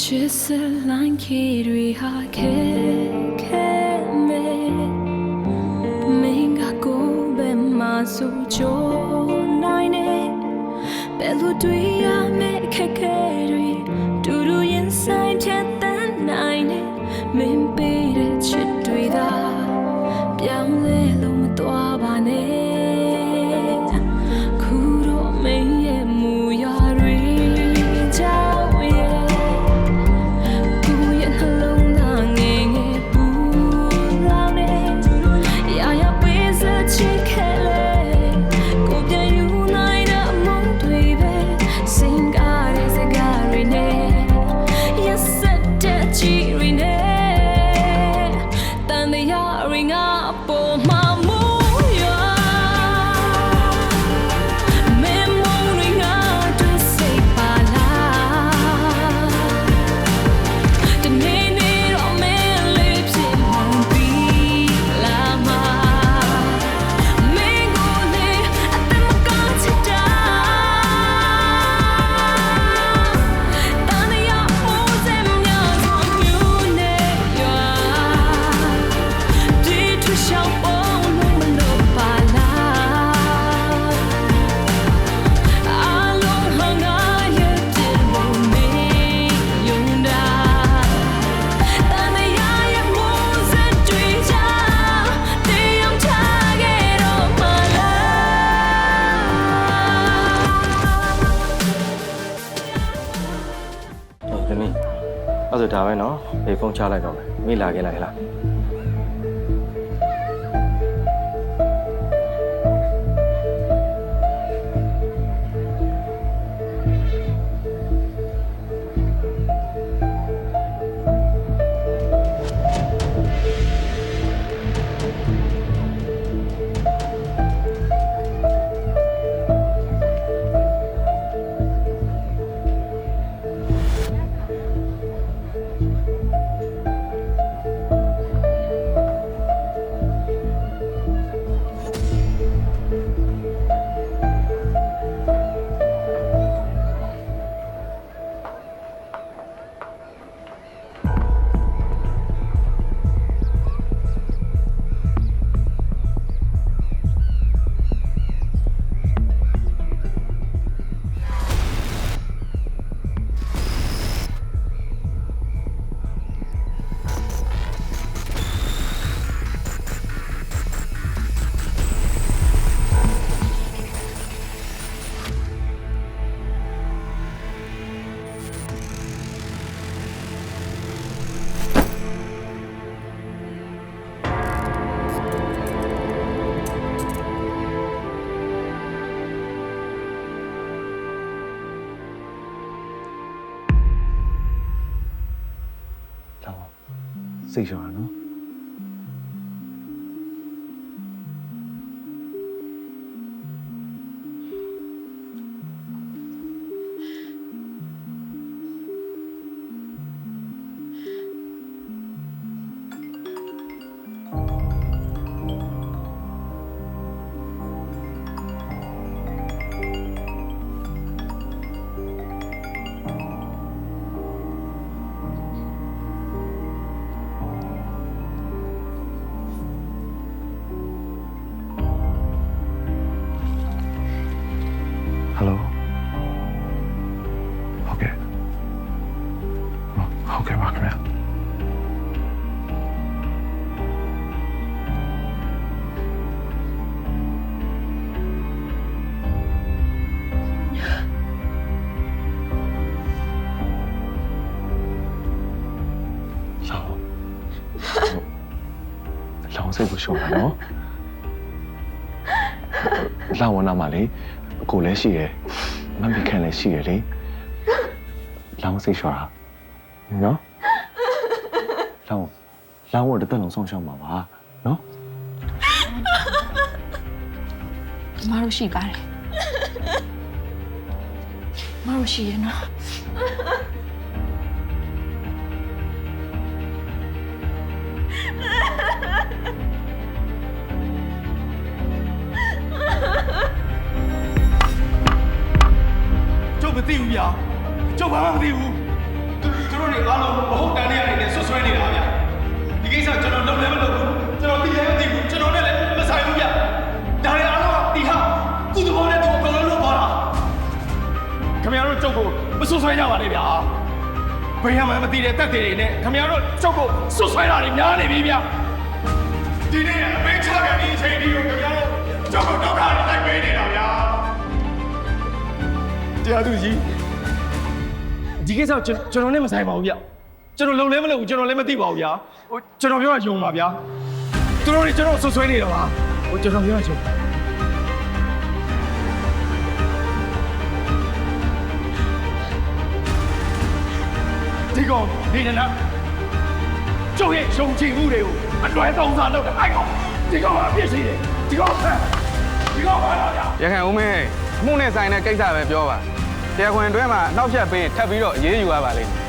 ချစ်စလိုင်းခေတွေဟာခဲခဲမဲမင်းကကိုယ်ပဲမဆိုချိုးနိုင်နေဘယ်လိုတွေ့ရမယ့်အခက်အခဲတွေတူတူရင်ဆိုင်ဖြတ်တန်းနိုင်နေမင်းပေးတဲ့ချစ်တွေသာ ချလိုက်တော့မယ်မိလာခဲ့လိုက်လားလာ စိတ်လျှော့ရနော် စိတ်ကိုရှုံးပါနော်လာဝနာမှာလေအကိုလည်းရှိတယ်မမီခန့်လည်းရှိတယ်လေလောင်းစိတ်လျှော်တာနော်လောင်းလောင်းဝတ်တစ်သက်လုံးဆောင်ရှောက်မှာပါနော်ကျမတို့ရှိပါတယ်ကျမတို့ရှိရနော် ကျုပ်မသိဘူးဗျာကျုပ်ဘာမှမသိဘူးသူတို့တွေအားလုံးမဟုတ်တန်တဲ့အနေနဲ့ဆွဆွဲနေတာဗျဒီကိစ္စကျွန်တော်လုံးလည်းမလုပ်ဘူးကျွန်တော်သိလည်းမသိဘူးကျွန်တော်နဲ့လည်းမဆိုင်ဘူးဗျဒါတွေအားလုံးကတီဟာသူ့သဘောနဲ့သူအကုန်လုံးလုပ်သွားတာခင်ဗျားတို့ကြုတ်ကိုမဆွဆွဲကြပါနဲ့ဗျာ ဘယ်မှမသိတဲ့တက်တွေတွေနဲ့ခင်ဗျားတို့ကြုတ်ကိုဆွဆွဲတာတွေများနေပြီဗျဒီနေ့အမေချပြန်ဒီအချိန်ဒီကိုခင်ဗျားတို့ကြုတ်ကိုတော့တာလိုက်ပေးနေတာဗျာတရားသူကြီးဒီကိစ္စကိုကျွန်ကျွန်တော်နဲ့မဆိုင်ပါဘူးဗျကျွန်တော်လုံလဲမလုပ်ဘူးကျွန်တော်လည်းမသိပါဘူးဗျာဟိုကျွန်တော်ပြောတာယုံပါဗျာသူတို့တွေကျွန်တော်ဆွဆွဲနေတာပါဟိုကျွန်တော်ပြောတာယုံဒီ ကောင်ဒီနနာကျုပ်ရဲ့ယုံကြည်မှုတွေကိုအလွဲသုံးစားလုပ်တယ်အဲ့ကောင်ဒီကောင်ကအပြစ်ရှိတယ်ဒီကောင်ဆန်ဒီကောင်ပါလားဗျာရခိုင်ဦးမင်းမှုနဲ့ဆိုင်တဲ့ကိစ္စပဲပြောပါတရားခွင်အတွင်းမှာနှောက်ယှက်ပေးရင်ထပ်ပြီးတော့အရေးယူရပါလိမ့်မယ်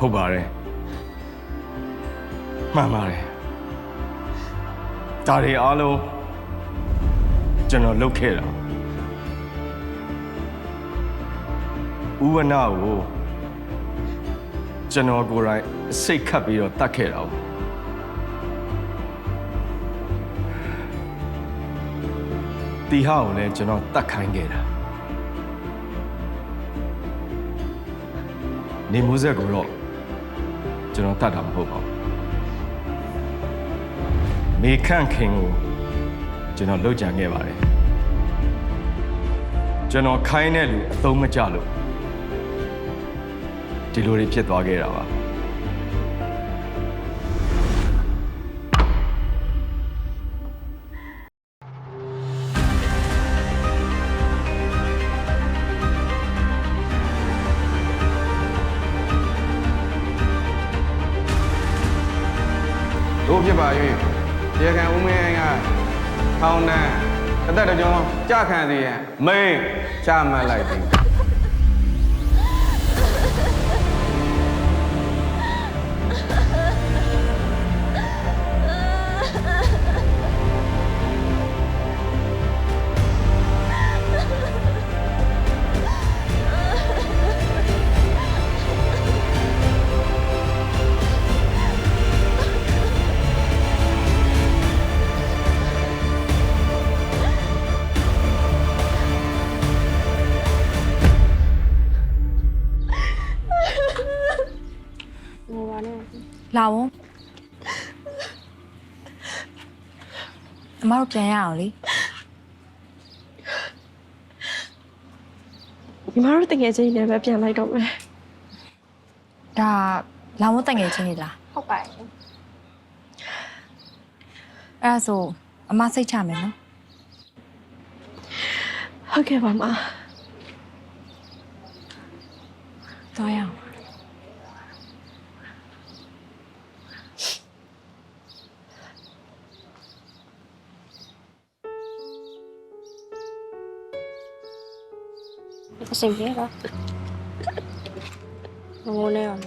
ဟုတ်ပါတယ်မှန်ပါတယ်ဒါတွေအားလုံးကျွန်တော်လုပ်ခဲ့တာဥဝနာကိုကျွန်တော်ကိုယ်တိုင်အစိတ်ခတ်ပြီးတော့တတ်ခဲ့တာ哦တီဟာကိုလည်းကျွန်တော်တတ်ခိုင်းခဲ့တာနေမိုးဆက်ကိုတော့ ကျွန်တော်တတ်တာမဟုတ်ပါဘူးမေခန့်ခင်ကိုကျွန်တော်လှုပ်ကြံခဲ့ပါတယ်ကျွန်တော်ခိုင်းတဲ့လူအသုံးမကျလို့ဒီလိုတွေဖြစ်သွားခဲ့တာပါ ဖြစ်ပါ၍တရားခံဦးမင်းကထောင်းနှံအသက်တကြုံကြခံစီရန်မိန်ချမှတ်လိုက်သည် လာဝန်အမတို့ပြန်ရအောင်လေညီမတို့တကယ်ချင်းနဲ့ပဲပြန်လိုက်တော့မယ်ဒါလာဝန်တက်ငယ်ချင်းနေလားဟုတ်ပါရဲ့အဲ့ဒါဆိုအမစိတ်ချမယ်နော်ဟုတ်ကဲ့ပါမသွားရအောင် အဆင်ပြေလားငိုနေအောင်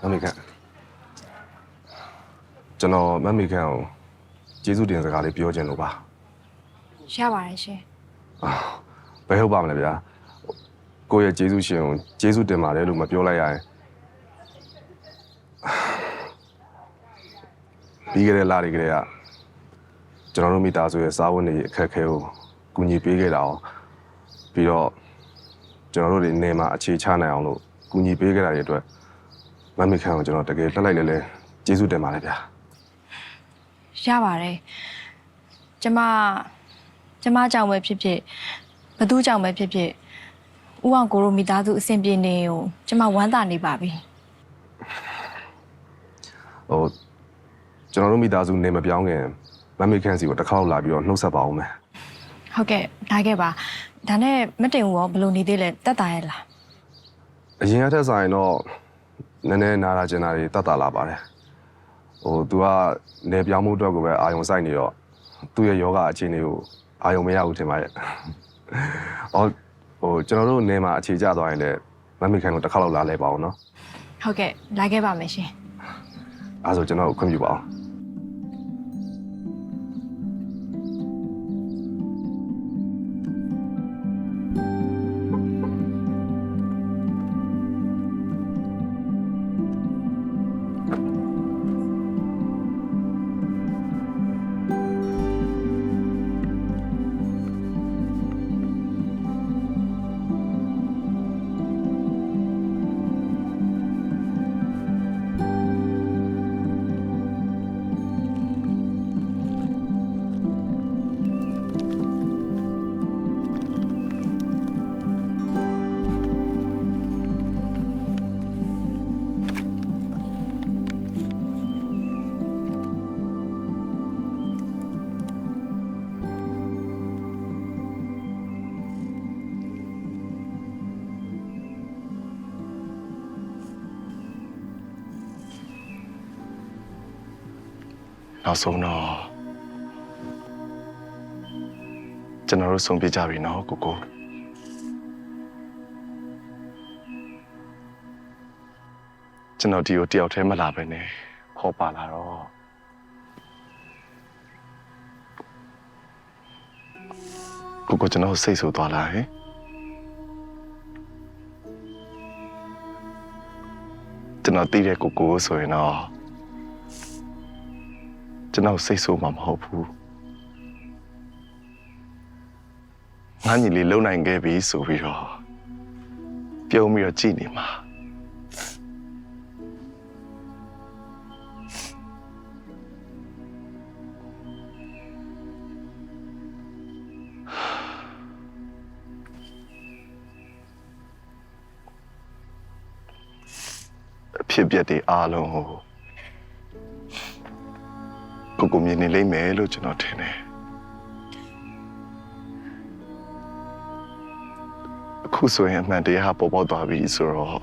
မမေခန့်ကျွန်တော်မမေခန့်ကိုကျေးဇူးတင်စကားလေးပြောချင်လို့ပါရပါတယ်ရှင်အာဘယ်ဟုတ်ပါမလဲဗျာ ကိုယ့်ရဲ့ကျေးဇူးရှင်ကိုကျေးဇူးတင်ပါတယ်လို့မပြောလိုက်ရရင်ပြီးခဲ့တဲ့လတွေကတည်းကကျွန်တော်တို့မိသားစုရဲ့စားဝတ်နေရေးအခက်အခဲကိုကူညီပေးခဲ့တာအောင်ပြီးတော့ကျွန်တော်တို့တွေနေမှာအခြေချနိုင်အောင်လို့ကူညီပေးခဲ့တာတွေအတွက်မမ်မီခန်ကိုကျွန်တော်တကယ်လှလိုက်လဲလဲကျေးဇူးတင်ပါတယ်ဗျာရပါတယ်ကျမကျမကြောင့်ပဲဖြစ်ဖြစ်ဘသူကြောင့်ပဲဖြစ်ဖြစ် ဥအောင်ကိုရိုမိသားစုအဆင်ပြေနေကိုကျမဝမ်းသာနေပါပြီဟိုကျွန်တော်တို့မိသားစုနေမပြောင်းခင်မမ်မီခန်စီကိုတစ်ခါလောက်လာပြီးတော့နှုတ်ဆက်ပါအောင်မယ်ဟုတ်ကဲ့ဒါခဲ့ပါဒါနဲ့မတင်ဘူးရောဘယ်လိုနေသေးလဲတက်တာရဲ့လားအရင်ကထက်ဆိုင်တော့နည်းနည်းနာတာကျင်တာတွေတတ်တာလာပါတယ်ဟိုသူကနေပြောင်းမှုအတွက်ကိုပဲအာယုံစိုက်နေတော့သူ့ရဲ့ယောဂအခြေအနေကိုအာယုံမရဘူးထင်ပါရဲ့အော် ဟိုကျွန်တော်တို့နေမှာအခြေကျသွားရင်လည်းမမ်မီခန်ကိုတစ်ခါလောက်လာလဲပါအောင်နော်ဟုတ်ကဲ့လာခဲ့ပါမယ်ရှင်အဲဒါဆိုကျွန်တော်ကိုခွင့်ပြုပါအောင် နောက်ဆုံးတော့ကျွန်တော်တို့ဆုံးဖြတ်ကြပြီနော်ကိုကိုကျွန်တော်ဒီကိုတယောက်တည်းမလာပဲနဲ့ခေါ်ပါလာတော့ကိုကိုကျွန်တော်စိတ်ဆိုးသွားလာဟင်ကျွန်တော်သိတဲ့ကိုကိုဆိုရင်တော့ ကျွန်တော်စိတ်ဆိုးမှာမဟုတ်ဘူးငါညီလေးလုံနိုင်ခဲ့ပြီဆိုပြီးတော့ပြုံးပြီးတော့ကြည်နေမှာအဖြစ်အပျက်တွေအားလုံးကို ကိုကိုမြင်နေလိမ့်မယ်လို့ကျွန်တော်ထင်တယ်အခုဆိုရင်အမှန်တရားပေါ်ပေါက်သွားပြီဆိုတော့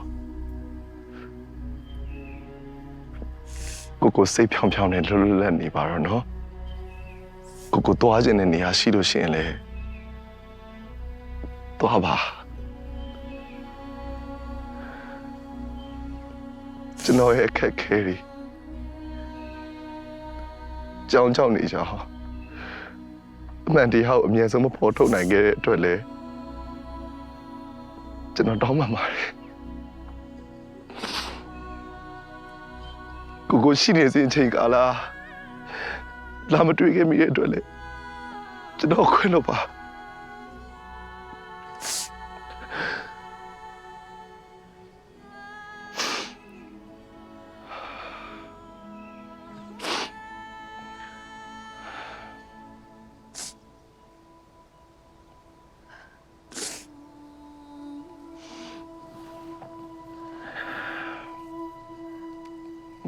ကိုကိုစိတ်ဖြောင်ဖြောင်နဲ့လွတ်လွတ်လပ်နေပါတော့နော်ကိုကိုသွားခြင်းတဲ့နေရာရှိလို့ရှိရင်လေသွားပါကျွန်တော်ရဲ့အခက်အခဲတွေ ကြောင်းကြောင်းနေကြဟာအမှန်တရားကိုအမြဲဆုံးမဖော်ထုတ်နိုင်ခဲ့တဲ့အတွက်လည်းကျွန်တော်တောင်းပန်ပါတယ်ကိုကိုရှိနေစဉ်အချိန်ကာလလာမတွေ့ခဲ့မိတဲ့အတွက်လည်းကျွန်တော်ခွင့်တော့ပါ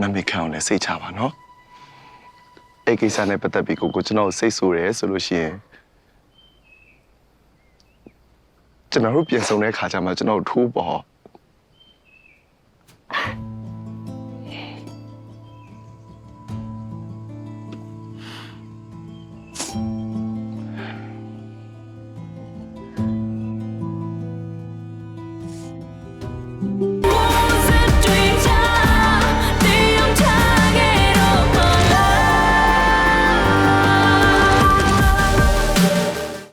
မမေခံအောင်လည်းစိတ်ချပါနော်အဲ့ကိစ္စနဲ့ပတ်သက်ပြီးကိုကိုကျွန်တော်စိတ်ဆိုးတယ်ဆိုလို့ရှိရင်ကျွန်တော်တို့ပြင်ဆုံတဲ့ခါကျမှကျွန်တော်တို့ထိုးပေါ့